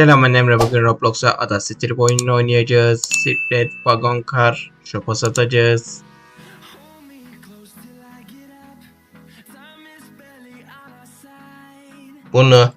Selam ben Emre. Bugün Roblox'a Ada City oyununu oynayacağız. Secret, Wagon Car, Shop'a satacağız. Bunu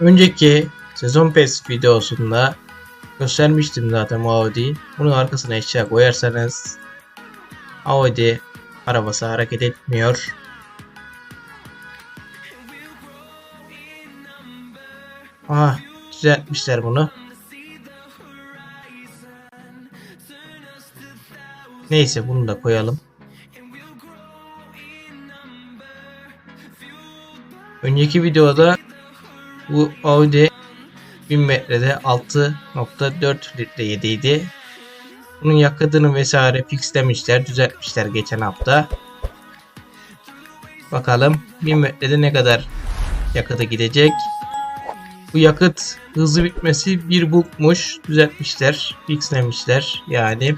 önceki sezon pass videosunda göstermiştim zaten bu Audi'yi. Bunun arkasına eşya koyarsanız Audi arabası hareket etmiyor. Ah düzeltmişler bunu. Neyse bunu da koyalım. Önceki videoda bu Audi 1000 metrede 6.4 litre yediydi. Bunun yakıtını vesaire fixlemişler, düzeltmişler geçen hafta. Bakalım 1000 metrede ne kadar yakıtı gidecek. Bu yakıt hızlı bitmesi bir bugmuş. Düzeltmişler, fixlemişler yani.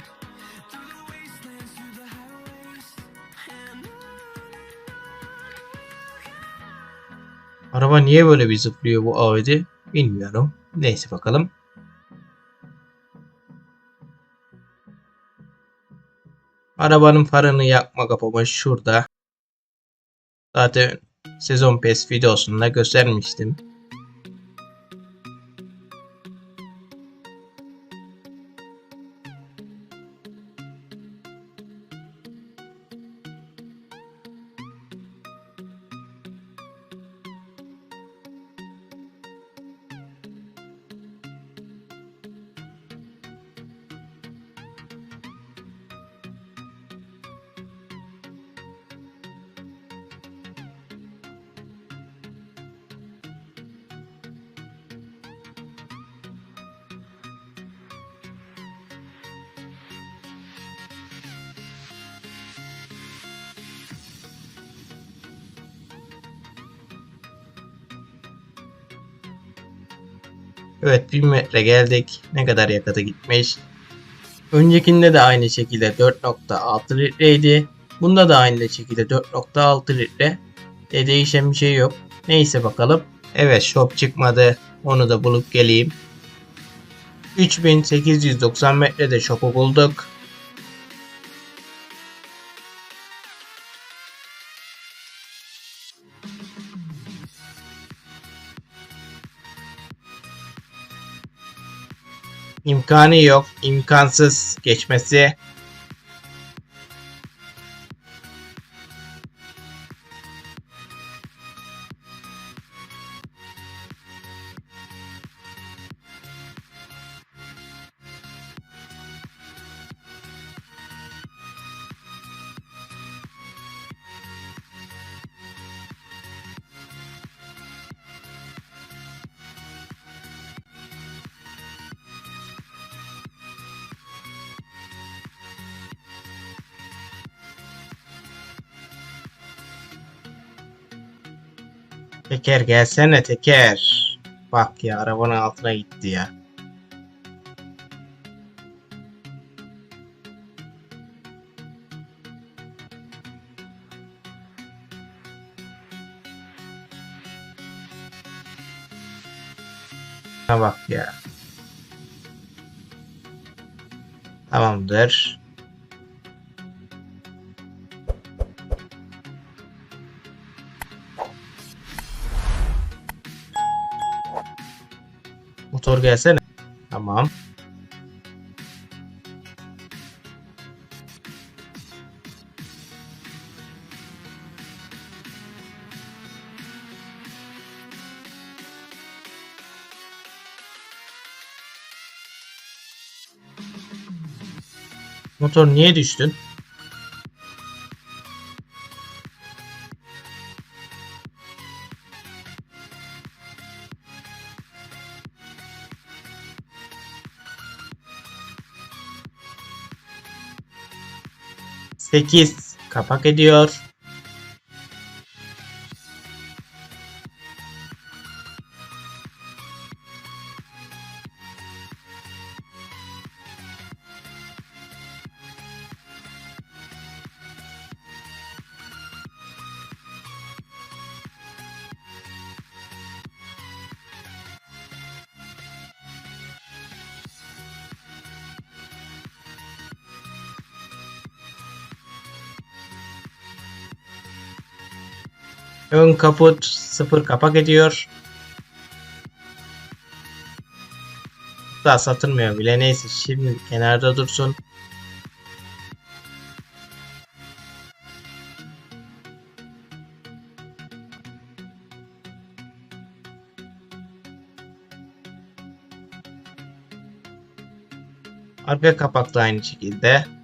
Araba niye böyle bir zıplıyor bu Audi? Bilmiyorum. Neyse bakalım. Arabanın farını yakma kapama şurada. Zaten sezon pass videosunda göstermiştim. Evet 1000 metre geldik. Ne kadar yakıtı gitmiş. Öncekinde de aynı şekilde 4.6 litreydi. Bunda da aynı şekilde 4.6 litre. E, değişen bir şey yok. Neyse bakalım. Evet shop çıkmadı. Onu da bulup geleyim. 3890 metrede shop'u bulduk. İmkanı yok. imkansız geçmesi. Teker gelsene teker. Bak ya arabanın altına gitti ya. Bak ya. Tamamdır. Motor gelsene. Tamam. Motor niye düştün? Sekiz kapak ediyor. Ön kaput sıfır kapak ediyor. Daha satılmıyor bile neyse şimdi kenarda dursun. Arka kapak da aynı şekilde.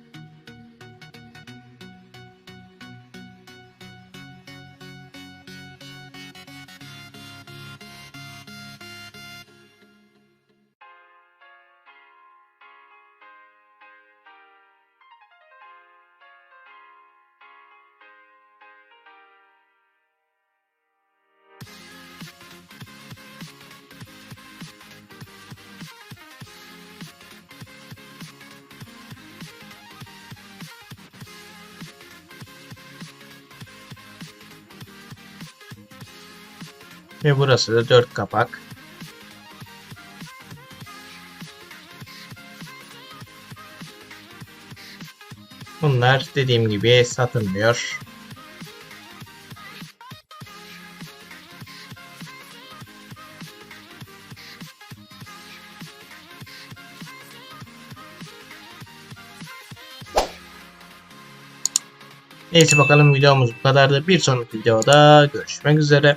Ve burası da 4 kapak. Bunlar dediğim gibi satılmıyor. Neyse bakalım videomuz bu kadardı. Bir sonraki videoda görüşmek üzere.